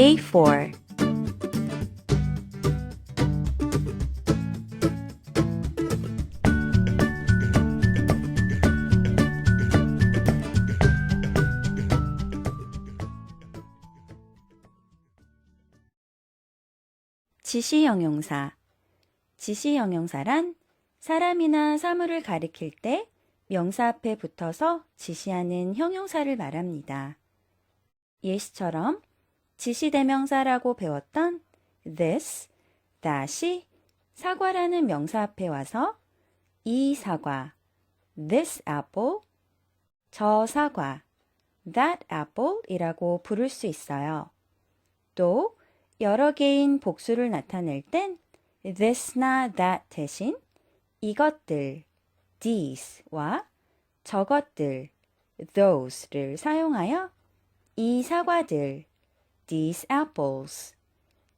Day 4 지시 형용사 지시 형용사란 사람이나 사물을 가리킬 때 명사 앞에 붙어서 지시하는 형용사를 말합니다. 예시처럼 지시대명사라고 배웠던 this, that이 사과라는 명사 앞에 와서 이 사과, this apple, 저 사과, that apple 이라고 부를 수 있어요. 또 여러 개인 복수를 나타낼 땐 this나 that 대신 이것들, these와 저것들, those를 사용하여 이 사과들, these apples,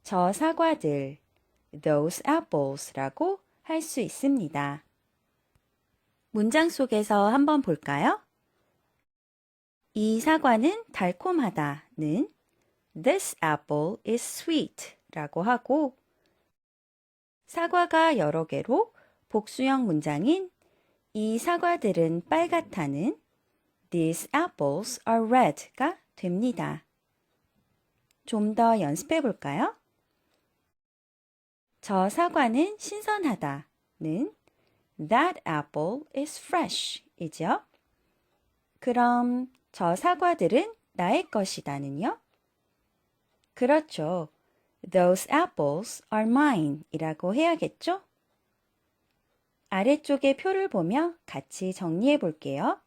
저 사과들, those apples라고 할 수 있습니다. 문장 속에서 한번 볼까요? 이 사과는 달콤하다는 This apple is sweet 라고 하고 사과가 여러 개로 복수형 문장인 이 사과들은 빨갛다는 These apples are red가 됩니다. 좀 더 연습해 볼까요? 저 사과는 신선하다는 That apple is fresh 이죠? 그럼 저 사과들은 나의 것이다는요? 그렇죠. Those apples are mine 이라고 해야겠죠? 아래쪽의 표를 보며 같이 정리해 볼게요.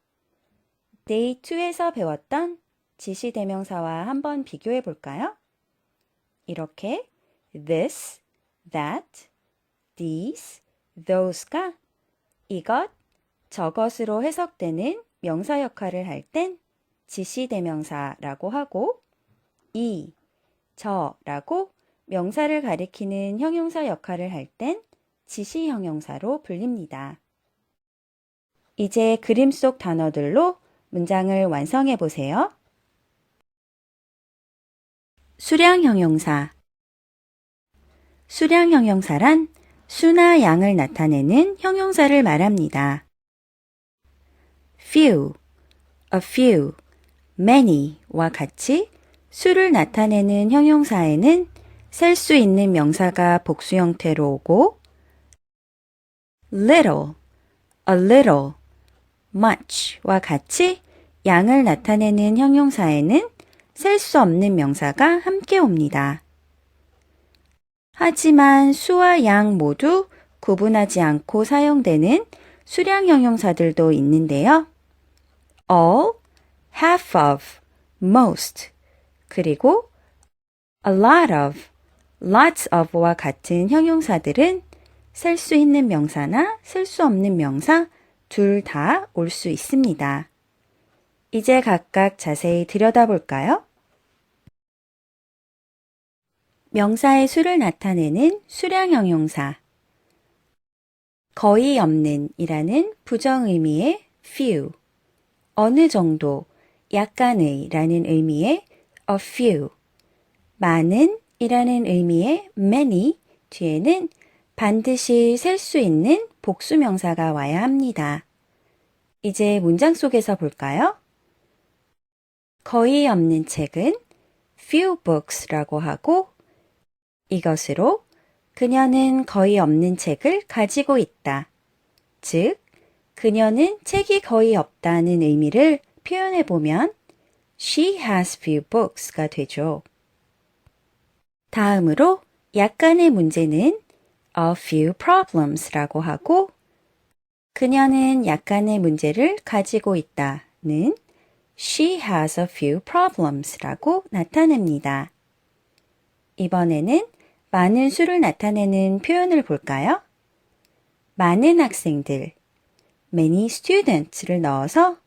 Day 2에서 배웠던 지시 대명사와 한번 비교해 볼까요? 이렇게 this, that, these, those가 이것, 저것으로 해석되는 명사 역할을 할 땐 지시 대명사라고 하고 이, 저라고 명사를 가리키는 형용사 역할을 할 땐 지시 형용사로 불립니다. 이제 그림 속 단어들로 문장을 완성해 보세요. 수량 형용사 수량 형용사란 수나 양을 나타내는 형용사를 말합니다. few, a few, many와 같이 수를 나타내는 형용사에는 셀 수 있는 명사가 복수 형태로 오고 little, a little, much와 같이 양을 나타내는 형용사에는 셀 수 없는 명사가 함께 옵니다. 하지만 수와 양 모두 구분하지 않고 사용되는 수량 형용사들도 있는데요. all, half of, most, 그리고 a lot of, lots of와 같은 형용사들은 셀 수 있는 명사나 셀 수 없는 명사 둘 다 올 수 있습니다. 이제 각각 자세히 들여다볼까요? 명사의 수를 나타내는 수량 형용사. 거의 없는 이라는 부정 의미의 few. 어느 정도, 약간의 라는 의미의 a few. 많은 이라는 의미의 many 뒤에는 반드시 셀 수 있는 복수 명사가 와야 합니다. 이제 문장 속에서 볼까요? 거의 없는 책은 few books라고 하고 이것으로 그녀는 거의 없는 책을 가지고 있다. 즉, 그녀는 책이 거의 없다는 의미를 표현해 보면 she has few books가 되죠. 다음으로 약간의 문제는 a few problems라고 하고 그녀는 약간의 문제를 가지고 있다는 she has a few problems라고 나타냅니다. 이번에는 많은 수를 나타내는 표현을 볼까요? 많은 학생들, many students를 넣어서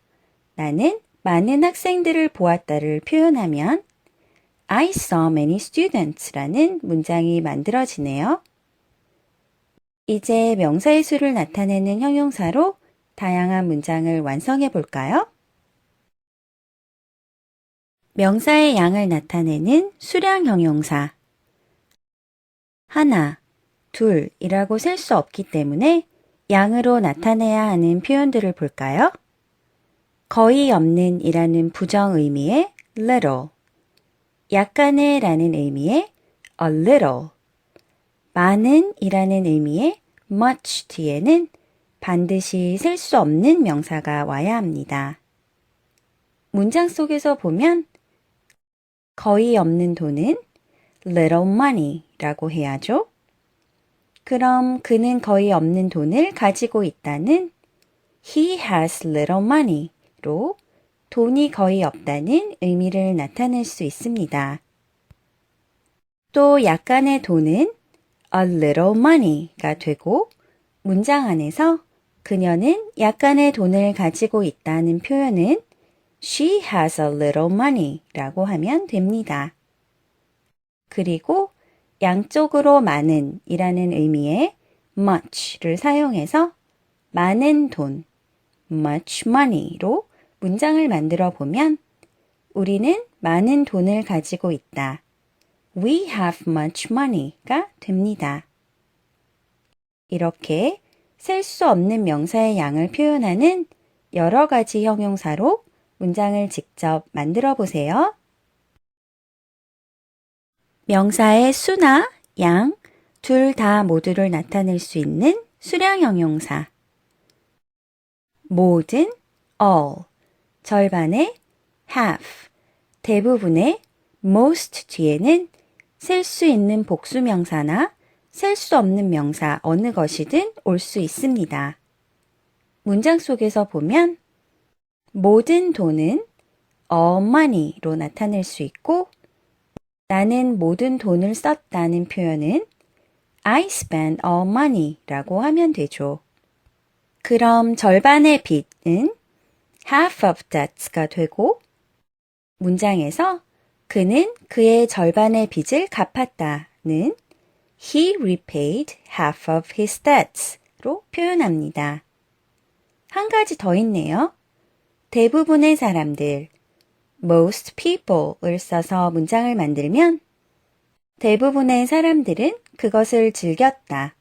나는 많은 학생들을 보았다를 표현하면 I saw many students라는 문장이 만들어지네요. 이제 명사의 수를 나타내는 형용사로 다양한 문장을 완성해 볼까요? 명사의 양을 나타내는 수량 형용사. 하나, 둘이라고 셀 수 없기 때문에 양으로 나타내야 하는 표현들을 볼까요? 거의 없는 이라는 부정 의미의 little, 약간의 라는 의미의 a little, 많은 이라는 의미의 much 뒤에는 반드시 셀 수 없는 명사가 와야 합니다. 문장 속에서 보면 거의 없는 돈은 little money 라고 해야죠. 그럼 그는 거의 없는 돈을 가지고 있다는 he has little money 로 돈이 거의 없다는 의미를 나타낼 수 있습니다. 또 약간의 돈은 a little money가 되고 문장 안에서 그녀는 약간의 돈을 가지고 있다는 표현은 she has a little money 라고 하면 됩니다. 그리고 양쪽으로 많은 이라는 의미의 much를 사용해서 많은 돈, much money로 문장을 만들어 보면 우리는 많은 돈을 가지고 있다. We have much money가 됩니다. 이렇게 셀 수 없는 명사의 양을 표현하는 여러 가지 형용사로 문장을 직접 만들어 보세요. 명사의 수나 양, 둘 다 모두를 나타낼 수 있는 수량 형용사. 모든, all, 절반의 half, 대부분의 most 뒤에는 셀 수 있는 복수 명사나 셀 수 없는 명사 어느 것이든 올 수 있습니다. 문장 속에서 보면 모든 돈은 all money로 나타낼 수 있고 나는 모든 돈을 썼다는 표현은 I spent all money 라고 하면 되죠. 그럼 절반의 빚은 half of debts가 되고 문장에서 그는 그의 절반의 빚을 갚았다는 he repaid half of his debts로 표현합니다. 한 가지 더 있네요. 대부분의 사람들, most people을 써서 문장을 만들면 대부분의 사람들은 그것을 즐겼다.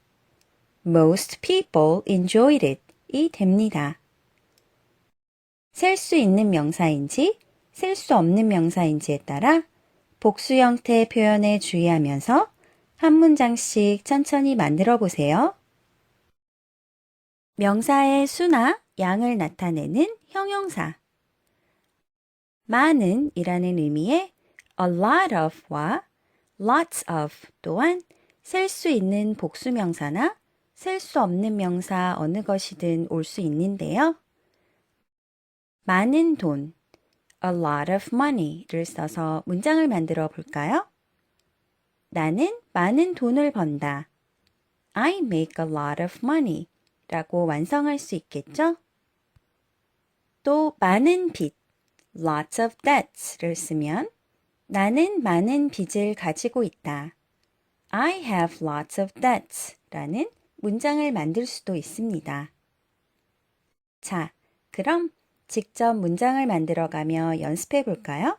most people enjoyed it 이 됩니다. 셀 수 있는 명사인지 셀 수 없는 명사인지에 따라 복수 형태 표현에 주의하면서 한 문장씩 천천히 만들어 보세요. 명사의 수나 양을 나타내는 형용사. 많은 이라는 의미의 a lot of와 lots of 또한 셀수 있는 복수 명사나 셀수 없는 명사 어느 것이든 올 수 있는데요. 많은 돈, a lot of money를 써서 문장을 만들어 볼까요? 나는 많은 돈을 번다. I make a lot of money 라고 완성할 수 있겠죠? 또 많은 빚, lots of debts를 쓰면 나는 많은 빚을 가지고 있다. I have lots of debts 라는 문장을 만들 수도 있습니다. 자, 그럼 직접 문장을 만들어 가며 연습해 볼까요?